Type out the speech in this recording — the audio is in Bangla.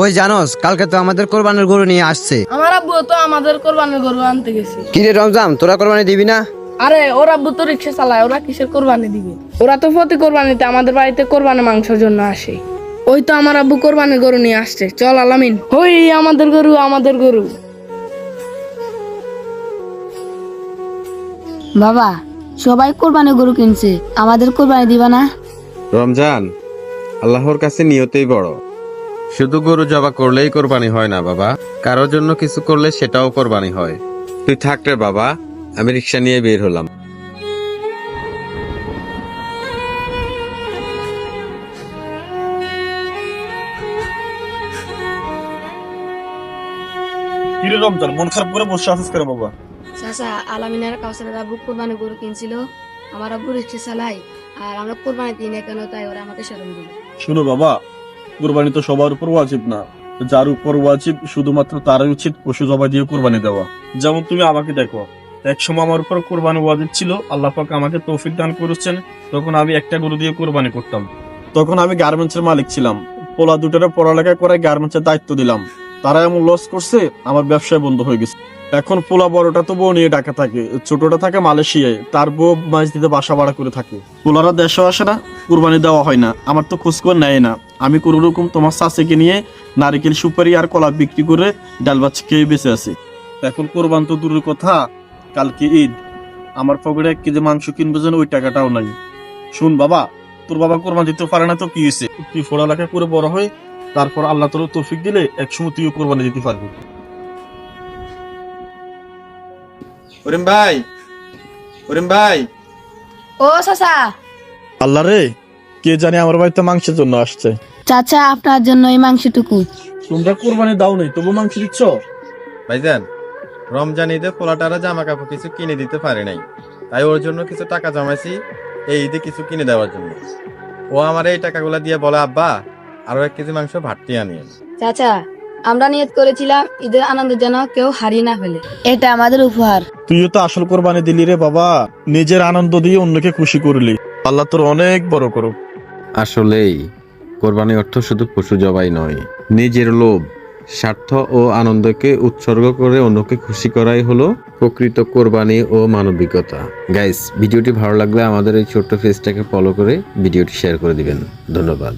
ওই জানোস কালকে তো আমাদের কোরবানির গরু নিয়ে আসছে। আমার আব্বু তো আমাদের কোরবানির গরু আনতে গেছে। কিরে রমজান তোরা কোরবানি দিবি না? আরে ওর আব্বু তো রিক্সা চালায় ওরা কিসের কোরবানি দিবে? ওরা তো প্রতি কোরবানিতে আমাদের বাড়িতে কোরবানি মাংসের জন্য আসে। ওই তো আমার আব্বু কোরবানির গরু নিয়ে আসছে। চল আলামিন। ওই আমাদের গরু আমাদের গরু। বাবা সবাই কোরবানি গরু কিনছে। আমাদের কোরবানি দিবা না? রমজান আল্লাহর কাছে নিয়তেই বড়। শুধু গরু জবা করলেই কোরবানি হয় না বাবা। কারোর জন্য কিছু করলে সেটাও কোরবানি হয়। তুই থাক রে বাবা। আমি রিক্সা নিয়ে বের হলাম। কিরে রমজান মন খারাপ করে বসে আছিস করে বাবা? চাচা আলামিনের কাউসারের আব্বু কোরবানি গরু কিনছিল। আমার আব্বু রিক্সা চালাই আর আমরা কোরবানি দিই না কেন তাই ওরা আমাকে দিল। শুনো বাবা কুরবানি তো সবার উপর ওয়াজিব না। যার উপর ওয়াজিব শুধুমাত্র তারই উচিত পশু জবাই দিয়ে কোরবানি দেওয়া। যেমন তুমি আমাকে দেখো এক সময় আমার উপর কোরবানি ওয়াজিব ছিল আল্লাহ পাক আমাকে তৌফিক দান করেছেন তখন আমি একটা গরু দিয়ে কোরবানি করতাম। তখন আমি গার্মেন্টসের মালিক ছিলাম। পোলা দুটারে পড়ালেখা করে গার্মেন্টসের দায়িত্ব দিলাম। তারা এমন লস করছে আমার ব্যবসায় বন্ধ হয়ে গেছে। এখন পোলা বড়টা তো বউ নিয়ে ডাকা থাকে, ছোটটা থাকে মালয়েশিয়ায়, তার বউ মাছ দিতে বাসা ভাড়া করে থাকে। পোলারা দেশে আসে না, কুরবানি দেওয়া হয় না, আমার তো খোঁজখবর নেয় না। আমি কোনো রকম তোমার চাষিকে নিয়ে নারিকেল, সুপারি আর কলা বিক্রি করে ডাল ভাত খেয়ে বেঁচে আছি। এখন কোরবান তো দূরের কথা, কালকে ঈদ। আমার পকেটে এক কেজি মাংস কিনবো যেন ওই টাকাটাও নাই। শুন বাবা, তোর বাবা কোরবান দিতে পারে না তো কি হয়েছে? তুই পড়ালেখা করে বড় হয়, তারপর আল্লাহ তোর তৌফিক দিলে একসময় তুইও কোরবানি দিতে পারবি। করিম ভাই করিম ভাই। ও চাচা। আল্লাহ রে কে জানে আমার বাড়িতে মাংসের জন্য আসছে? চাচা আপনার জন্য এই মাংসটুকু। তোমরা কোরবানি দাও নাই তবু মাংস দিচ্ছ? ভাইজান রমজান ঈদে পোলাটারা জামা কাপড় কিছু কিনে দিতে পারে নাই। তাই ওর জন্য কিছু টাকা জমাইছি এই ঈদে কিছু কিনে দেওয়ার জন্য। ও আমার এই টাকাগুলো দিয়ে বলে আব্বা আরও এক কেজি মাংস ভাটটি আনিয়ে চাচা আমরা নিয়ত করেছিলাম ঈদের আনন্দ যেন কেউ হারিয়ে না ফেলে। এটা আমাদের উপহার। তুইও তো আসল কোরবানি দিলি রে বাবা। নিজের আনন্দ দিয়ে অন্যকে খুশি করলি। আল্লাহ তোর অনেক বড় করুক। আসলেই কোরবানি অর্থ শুধু পশু জবাই নয় নিজের লোভ স্বার্থ ও আনন্দকে উৎসর্গ করে অন্যকে খুশি করাই হলো প্রকৃত কোরবানি ও মানবিকতা। গাইস ভিডিওটি ভালো লাগলে আমাদের এই ছোট্ট পেজটাকে ফলো করে ভিডিওটি শেয়ার করে দিবেন। ধন্যবাদ।